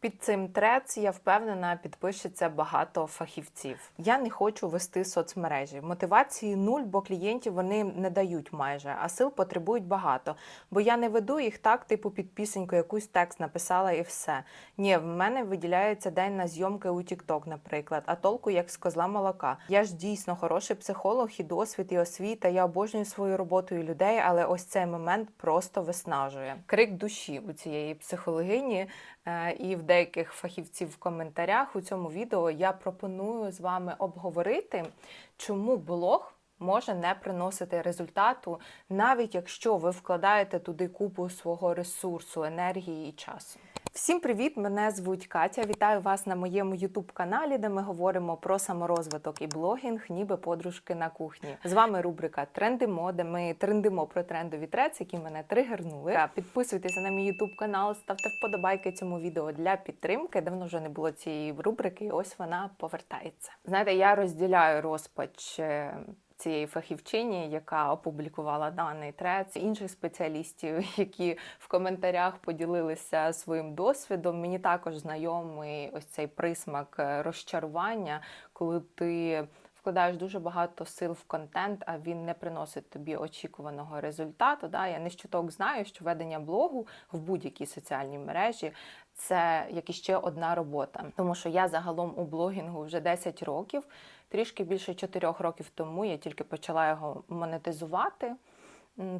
Під цим трец, я впевнена, підпишеться багато фахівців. Я не хочу вести соцмережі. Мотивації нуль, бо клієнтів вони не дають майже, а сил потребують багато. Бо я не веду їх так, типу під пісеньку, якусь текст написала і все. Ні, в мене виділяється день на зйомки у TikTok, наприклад, а толку як з козла молока. Я ж дійсно хороший психолог, і досвід, і освіта. Я обожнюю свою роботу і людей, але ось цей момент просто виснажує. Крик душі у цієї психологині. Е, І в деяких фахівців в коментарях у цьому відео я пропоную з вами обговорити, чому блог може не приносити результату, навіть якщо ви вкладаєте туди купу свого ресурсу, енергії і часу. Всім привіт! Мене звуть Катя. Вітаю вас на моєму youtube каналі, де ми говоримо про саморозвиток і блогінг, ніби подружки на кухні. З вами рубрика Трендимо, де ми трендимо про трендові трец, які мене тригернули. Підписуйтеся на мій youtube канал, ставте вподобайки цьому відео для підтримки. Давно вже не було цієї рубрики, і ось вона повертається. Знаєте, я розділяю розпач. Цієї фахівчині, яка опублікувала даний трец, інших спеціалістів, які в коментарях поділилися своїм досвідом. Мені також знайомий ось цей присмак е, розчарування, коли ти вкладаєш дуже багато сил в контент, а він не приносить тобі очікуваного результату. Да? Я не з чуток знаю, що ведення блогу в будь-якій соціальній мережі це як іще одна робота. Тому що я загалом у блогінгу вже 10 років, трішки більше 4 років тому я тільки почала його монетизувати.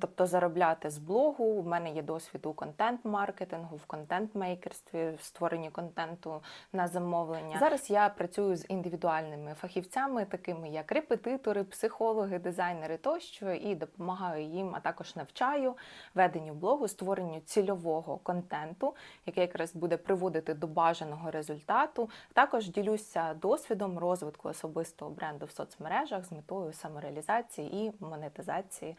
Тобто заробляти з блогу. У мене є досвід у контент-маркетингу, в контент-мейкерстві, в створенні контенту на замовлення. Зараз я працюю з індивідуальними фахівцями, такими як репетитори, психологи, дизайнери тощо, і допомагаю їм, а також навчаю веденню блогу, створенню цільового контенту, який якраз буде приводити до бажаного результату. Також ділюся досвідом розвитку особистого бренду в соцмережах з метою самореалізації і монетизації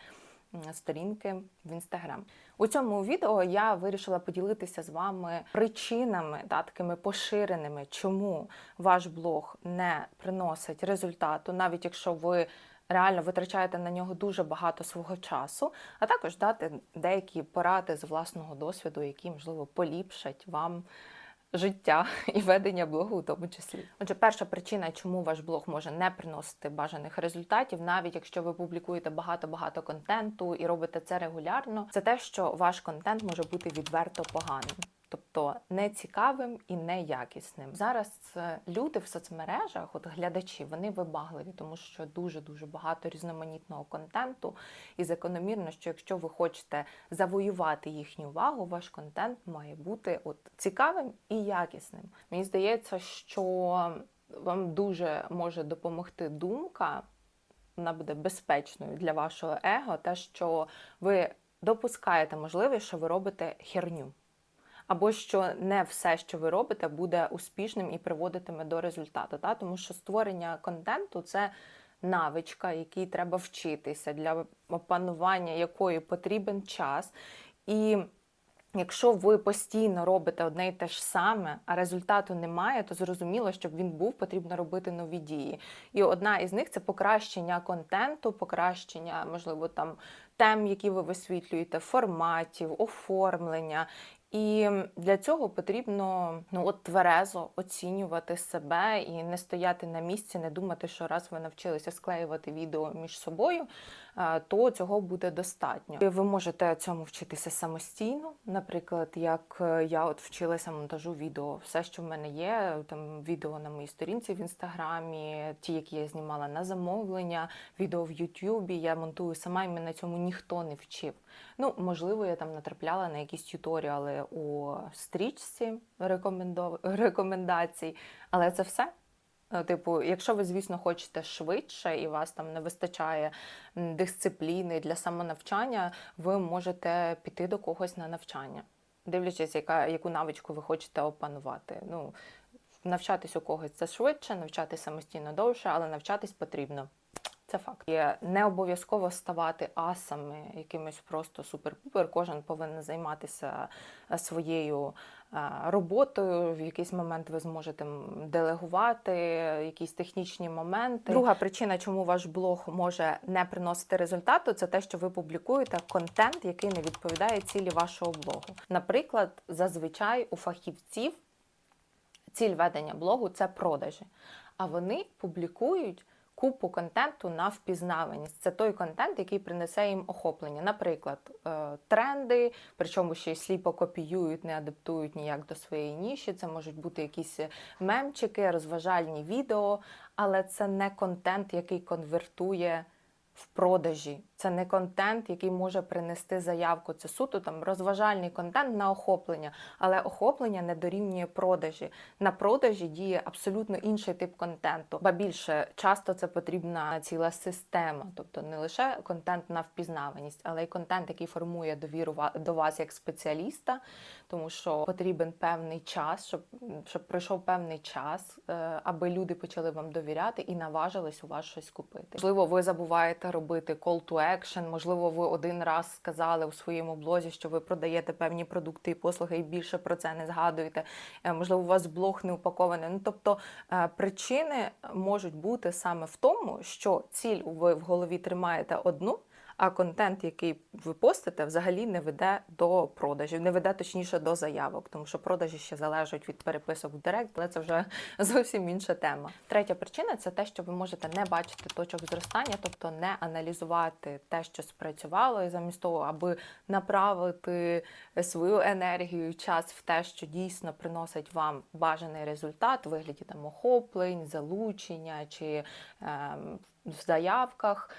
сторінки в інстаграм. У цьому відео я вирішила поділитися з вами причинами, да, такими поширеними, чому ваш блог не приносить результату, навіть якщо ви реально витрачаєте на нього дуже багато свого часу, а також дати деякі поради з власного досвіду, які можливо поліпшать вам життя і ведення блогу у тому числі. Отже, перша причина, чому ваш блог може не приносити бажаних результатів, навіть якщо ви публікуєте багато-багато контенту і робите це регулярно, це те, що ваш контент може бути відверто поганим. Тобто нецікавим і неякісним. Зараз е, люди в соцмережах, от глядачі, вони вибагливі, тому що дуже дуже багато різноманітного контенту. І закономірно, що якщо ви хочете завоювати їхню увагу, ваш контент має бути от цікавим і якісним. Мені здається, що вам дуже може допомогти думка. Вона буде безпечною для вашого его, те, що ви допускаєте можливість, що ви робите херню або що не все, що ви робите, буде успішним і приводитиме до результату. Та? Тому що створення контенту це навичка, якій треба вчитися, для опанування якої потрібен час. І Якщо ви постійно робите одне й те ж саме, а результату немає, то зрозуміло, щоб він був, потрібно робити нові дії. І одна із них це покращення контенту, покращення, можливо, там тем, які ви висвітлюєте, форматів, оформлення. І для цього потрібно ну от тверезо оцінювати себе і не стояти на місці, не думати, що раз ви навчилися склеювати відео між собою, то цього буде достатньо. І Ви можете цьому вчитися самостійно. Наприклад, як е, я от вчилася монтажу відео, все, що в мене є, там відео на моїй сторінці в інстаграмі, ті, які я знімала на замовлення, відео в Ютубі, я монтую сама, і мене цьому ніхто не вчив. Ну, можливо, я там натрапляла на якісь тюторіали у стрічці рекомендов... рекомендацій, але це все. Ну, Типу, якщо ви, звісно, хочете швидше і вас там не вистачає дисципліни для самонавчання, ви можете піти до когось на навчання, дивлячись, яка, яку навичку ви хочете опанувати. Ну, навчатись у когось це швидше, навчатись самостійно довше, але навчатись потрібно. Це факт. І не обов'язково ставати асами якимось просто супер-пупер. Кожен повинен займатися е, своєю е, роботою. В якийсь момент ви зможете делегувати якісь технічні моменти. Друга причина, чому ваш блог може не приносити результату, це те, що ви публікуєте контент, який не відповідає цілі вашого блогу. Наприклад, зазвичай у фахівців ціль ведення блогу це продажі. А вони публікують купу контенту на впізнаваність. Це той контент, який принесе їм охоплення. Наприклад, е, тренди, причому ще й сліпо копіюють, не адаптують ніяк до своєї ніші. Це можуть бути якісь мемчики, розважальні відео, але це не контент, який конвертує. В продажі це не контент, який може принести заявку. Це суто там розважальний контент на охоплення, але охоплення не дорівнює продажі. На продажі діє абсолютно інший тип контенту. Ба більше часто це потрібна ціла система, тобто не лише контент на впізнаваність, але й контент, який формує довіру до вас як спеціаліста, тому що потрібен певний час, щоб, щоб пройшов певний час, е, аби люди почали вам довіряти і наважились у вас щось купити. Можливо, ви забуваєте робити call to action, можливо, ви один раз сказали у своєму блозі, що ви продаєте певні продукти і послуги, і більше про це не згадуєте. Е, Можливо, у вас блог не упакований. Ну тобто е, причини можуть бути саме в тому, що ціль ви в голові тримаєте одну. А контент, який ви постите, взагалі не веде до продажів, не веде точніше до заявок, тому що продажі ще залежать від переписок в Директ, але це вже зовсім інша тема. Третя причина це те, що ви можете не бачити точок зростання, тобто не аналізувати те, що спрацювало, і замість того, аби направити свою енергію, час в те, що дійсно приносить вам бажаний результат у вигляді там охоплень, залучення чи ем, в заявках.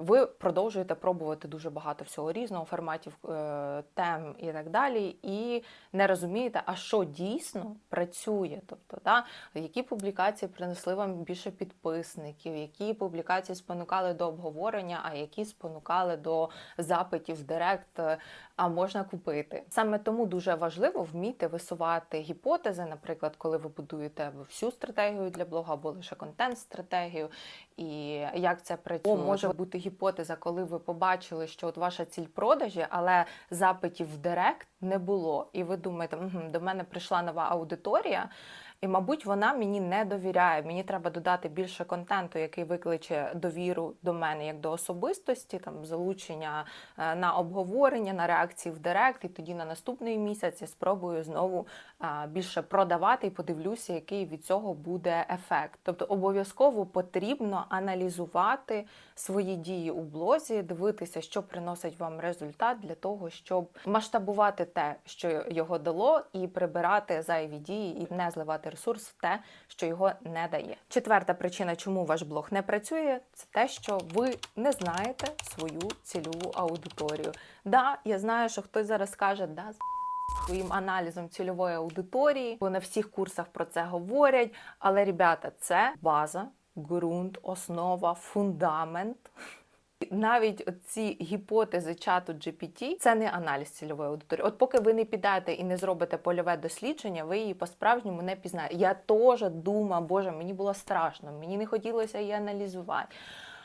Ви продовжуєте пробувати дуже багато всього різного, форматів, е, тем і так далі, і не розумієте, а що дійсно працює. Тобто, да, які публікації принесли вам більше підписників, які публікації спонукали до обговорення, а які спонукали до запитів в Директ, е, а можна купити. Саме тому дуже важливо вміти висувати гіпотези, наприклад, коли ви будуєте всю стратегію для блога або лише контент-стратегію, і як це працює. О, може бути гіпотеза, коли ви побачили, що от ваша ціль продажі, але запитів в Директ не було. І ви думаєте, «Мгм, до мене прийшла нова аудиторія. І, мабуть, вона мені не довіряє. Мені треба додати більше контенту, який викличе довіру до мене як до особистості, там залучення е, на обговорення, на реакції в Директ. І тоді на наступний місяць я спробую знову е, більше продавати і подивлюся, який від цього буде ефект. Тобто обов'язково потрібно аналізувати свої дії у блозі, дивитися, що приносить вам результат для того, щоб масштабувати те, що його дало, і прибирати зайві дії, і не зливати ресурс в те, що його не дає. Четверта причина, чому ваш блог не працює, це те, що ви не знаєте свою цільову аудиторію. Да, я знаю, що хтось зараз скаже, да, з*** своїм аналізом цільової аудиторії, бо на всіх курсах про це говорять. Але, ребята, це база, ґрунт, основа, фундамент. Навіть ці гіпотези чату GPT – це не аналіз цільової аудиторії. От поки ви не підете і не зробите польове дослідження, ви її по-справжньому не пізнаєте. Я теж думала, боже, мені було страшно, мені не хотілося її аналізувати.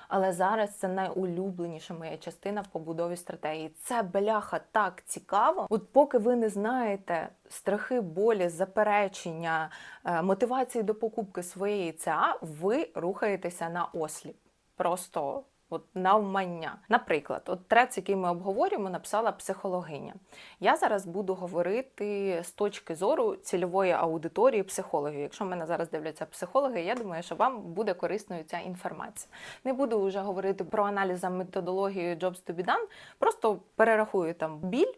Але зараз це найулюбленіша моя частина в побудові стратегії. Це бляха так цікаво. От поки ви не знаєте страхи, болі, заперечення, е, мотивації до покупки своєї ЦА, ви рухаєтеся на осліп. Просто От навмання. Наприклад, от трец, який ми обговорюємо, написала психологиня. Я зараз буду говорити з точки зору цільової аудиторії психологів. Якщо мене зараз дивляться психологи, я думаю, що вам буде корисною ця інформація. Не буду вже говорити про аналіз за методологією Jobs to be done, просто перерахую там біль,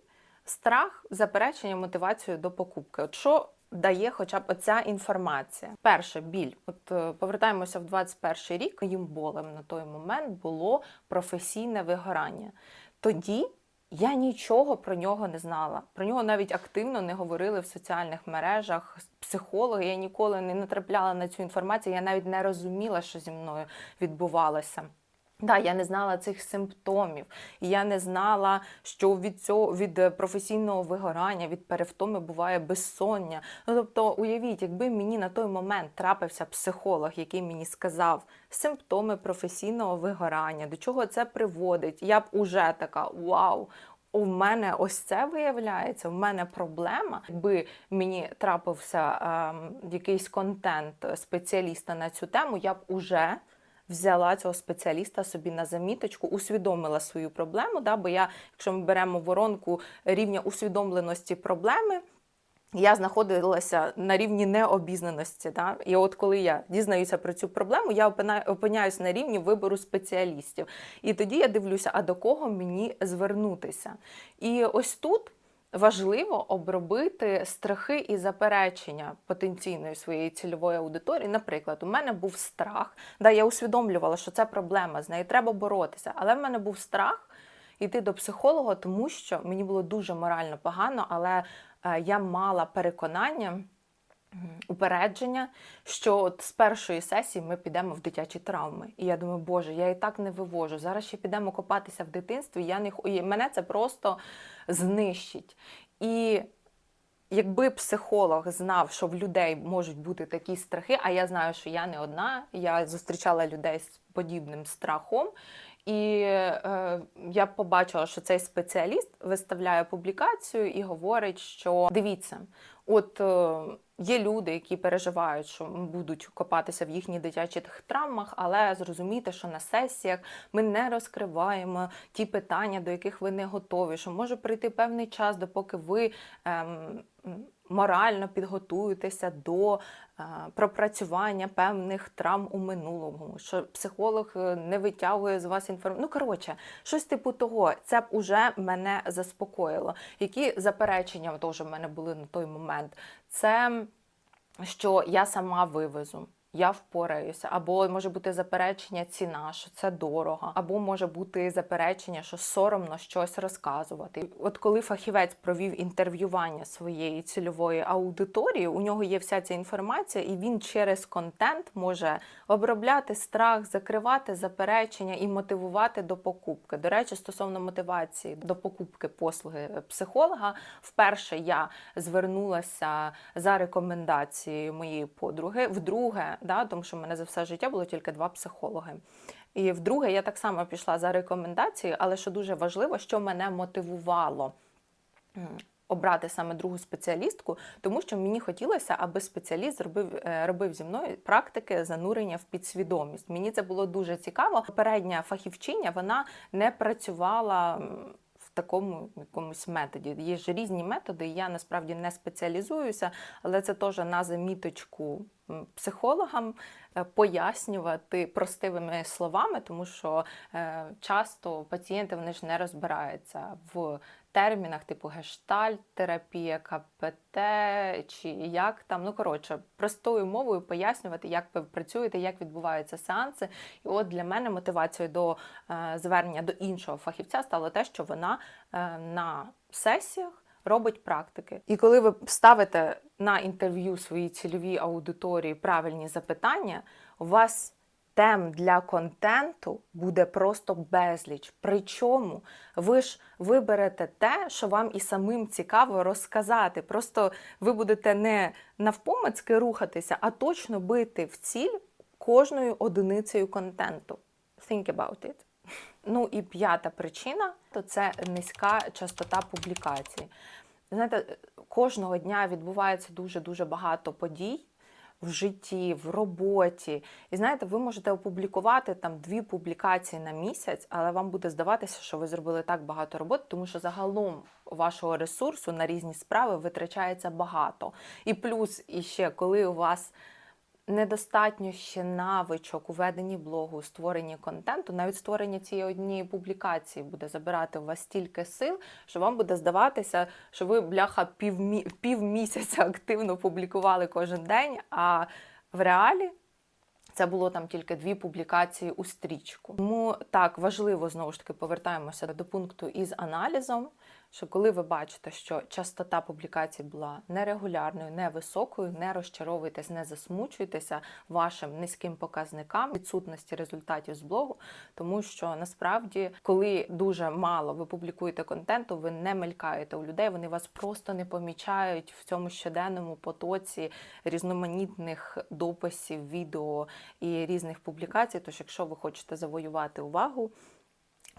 страх, заперечення, мотивацію до покупки. От що дає хоча б оця інформація. Перше, біль. От е, повертаємося в 21 рік. Моїм болем на той момент було професійне вигорання. Тоді я нічого про нього не знала. Про нього навіть активно не говорили в соціальних мережах. Психологи я ніколи не натрапляла на цю інформацію. Я навіть не розуміла, що зі мною відбувалося. Да, я не знала цих симптомів, і я не знала, що від цього від е, професійного вигорання, від перевтоми буває безсоння. Ну тобто, уявіть, якби мені на той момент трапився психолог, який мені сказав симптоми професійного вигорання, до чого це приводить, я б уже така вау. У мене ось це виявляється, в мене проблема. Якби мені трапився ем, якийсь контент спеціаліста на цю тему, я б уже взяла цього спеціаліста собі на заміточку, усвідомила свою проблему. Да? Бо я, якщо ми беремо воронку рівня усвідомленості проблеми, Я знаходилася на рівні необізнаності. Да? І от коли я дізнаюся про цю проблему, я опиняюся на рівні вибору спеціалістів. І тоді я дивлюся, а до кого мені звернутися. І ось тут важливо обробити страхи і заперечення потенційної своєї цільової аудиторії. Наприклад, у мене був страх, да, я усвідомлювала, що це проблема, з нею треба боротися, але в мене був страх йти до психолога, тому що мені було дуже морально погано, але е, я мала переконання. Упередження, що от з першої сесії ми підемо в дитячі травми. І я думаю, боже, я і так не вивожу. Зараз ще підемо копатися в дитинстві. Я не і мене це просто знищить. І якби психолог знав, що в людей можуть бути такі страхи, а я знаю, що я не одна, я зустрічала людей з подібним страхом. І е, я побачила, що цей спеціаліст виставляє публікацію і говорить, що дивіться, от е, є люди, які переживають, що будуть копатися в їхніх дитячих травмах, але зрозумійте, що на сесіях ми не розкриваємо ті питання, до яких ви не готові, що може прийти певний час, допоки ви ем, морально підготуєтеся до е, пропрацювання певних травм у минулому, що психолог е, не витягує з вас інформацію. Ну, коротше, щось типу того, це б уже мене заспокоїло. Які заперечення теж в мене були на той момент? Це що я сама вивезу. Я впораюся, або може бути заперечення ціна, що це дорого, або може бути заперечення, що соромно щось розказувати. От коли фахівець провів інтерв'ювання своєї цільової аудиторії, у нього є вся ця інформація, і він через контент може обробляти страх, закривати заперечення і мотивувати до покупки. До речі, стосовно мотивації до покупки послуги психолога, вперше я звернулася за рекомендацією моєї подруги. Вдруге, да, тому що в мене за все життя було тільки два психологи. І вдруге я так само пішла за рекомендацією, але що дуже важливо, що мене мотивувало обрати саме другу спеціалістку, тому що мені хотілося, аби спеціаліст зробив, е, робив зі мною практики занурення в підсвідомість. Мені це було дуже цікаво. Попередня фахівчиня вона не працювала. Такому якомусь методі є ж різні методи. Я насправді не спеціалізуюся, але це теж на заміточку психологам е, пояснювати простивими словами, тому що е, часто пацієнти вони ж не розбираються в термінах типу гештальт, терапія, КПТ чи як там. Ну коротше, простою мовою пояснювати, як ви працюєте, як відбуваються сеанси. І от для мене мотивацією до е, звернення до іншого фахівця стало те, що вона е, на сесіях робить практики. І коли ви ставите на інтерв'ю своїй цільовій аудиторії правильні запитання, у вас тем для контенту буде просто безліч. Причому ви ж виберете те, що вам і самим цікаво розказати. Просто ви будете не навпомацьки рухатися, а точно бити в ціль кожною одиницею контенту. Think about it. Ну і п'ята причина то це низька частота публікацій. Знаєте, кожного дня відбувається дуже дуже багато подій в житті, в роботі. І знаєте, ви можете опублікувати там дві публікації на місяць, але вам буде здаватися, що ви зробили так багато роботи, тому що загалом вашого ресурсу на різні справи витрачається багато. І плюс і ще коли у вас недостатньо ще навичок у веденні блогу, створенні контенту, навіть створення цієї однієї публікації буде забирати у вас стільки сил, що вам буде здаватися, що ви бляха півмі... півмісяця активно публікували кожен день, а в реалі. Це було там тільки дві публікації у стрічку. Тому так важливо знову ж таки повертаємося до пункту із аналізом. Що коли ви бачите, що частота публікацій була нерегулярною, невисокою, не розчаровуйтесь, не засмучуйтеся вашим низьким показникам відсутності результатів з блогу, тому що насправді, коли дуже мало ви публікуєте контенту, ви не мелькаєте у людей, вони вас просто не помічають в цьому щоденному потоці різноманітних дописів, відео і різних публікацій. Тож, якщо ви хочете завоювати увагу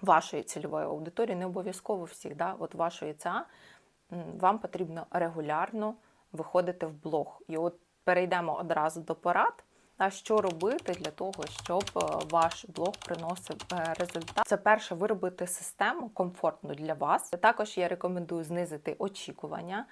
вашої цільової аудиторії, не обов'язково всіх, да, от вашої ЦА, вам потрібно регулярно виходити в блог. І от перейдемо одразу до порад. А що робити для того, щоб е, ваш блог приносив е, результат? Це перше виробити систему комфортну для вас. Також я рекомендую знизити очікування.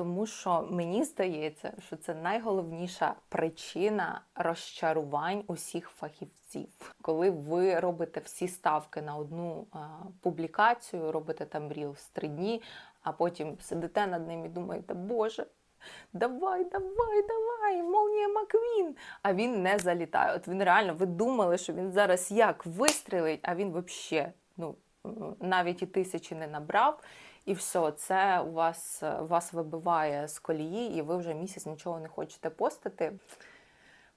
Тому що мені здається, що це найголовніша причина розчарувань усіх фахівців. Коли ви робите всі ставки на одну а, публікацію, робите там рілс три дні, а потім сидите над ним і думаєте, Боже. Давай, давай, давай, молнія Маквін. А він не залітає. От він реально, ви думали, що він зараз як вистрілить, а він взагалі ну, навіть і тисячі не набрав. І все, це у вас, вас вибиває з колії, і ви вже місяць нічого не хочете постити.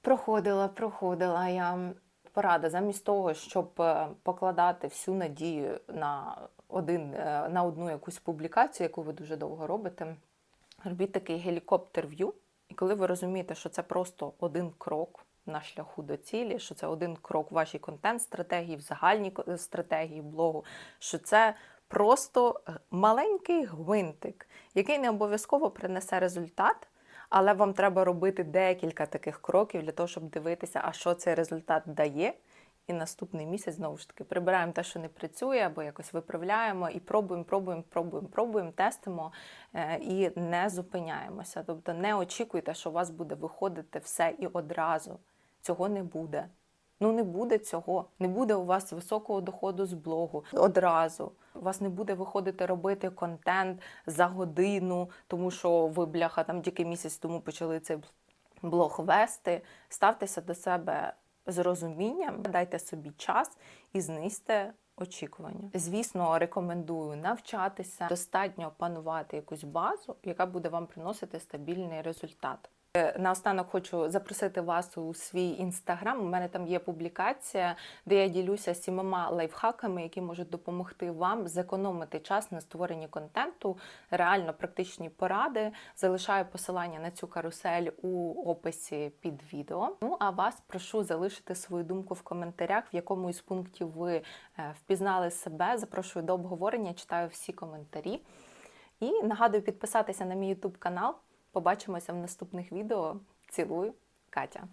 Проходила, проходила я. Порада замість того, щоб е, покладати всю надію на, один, е, на одну якусь публікацію, яку ви дуже довго робите, робіть такий гелікоптер-в'ю. І коли ви розумієте, що це просто один крок на шляху до цілі, що це один крок в вашій контент-стратегії, в загальній стратегії блогу, що це просто е, маленький гвинтик, який не обов'язково принесе результат, але вам треба робити декілька таких кроків для того, щоб дивитися, а що цей результат дає. І наступний місяць знову ж таки прибираємо те, що не працює, або якось виправляємо і пробуємо, пробуємо, пробуємо, пробуємо, тестимо е, і не зупиняємося. Тобто не очікуйте, що у вас буде виходити все і одразу. Цього не буде. Ну не буде цього. Не буде у вас високого доходу з блогу одразу. У вас не буде виходити робити контент за годину, тому що ви, бляха, там тільки місяць тому почали цей блог вести. Ставтеся до себе з розумінням, дайте собі час і знизьте очікування. Звісно, рекомендую навчатися, достатньо опанувати якусь базу, яка буде вам приносити стабільний результат. Наостанок хочу запросити вас у свій інстаграм. У мене там є публікація, де я ділюся сімома лайфхаками, які можуть допомогти вам зекономити час на створенні контенту, реально практичні поради. Залишаю посилання на цю карусель у описі під відео. Ну а вас прошу залишити свою думку в коментарях, в якому із пунктів ви е, впізнали себе. Запрошую до обговорення, читаю всі коментарі. І нагадую підписатися на мій YouTube канал. Побачимося в наступних відео. Цілую, Катя.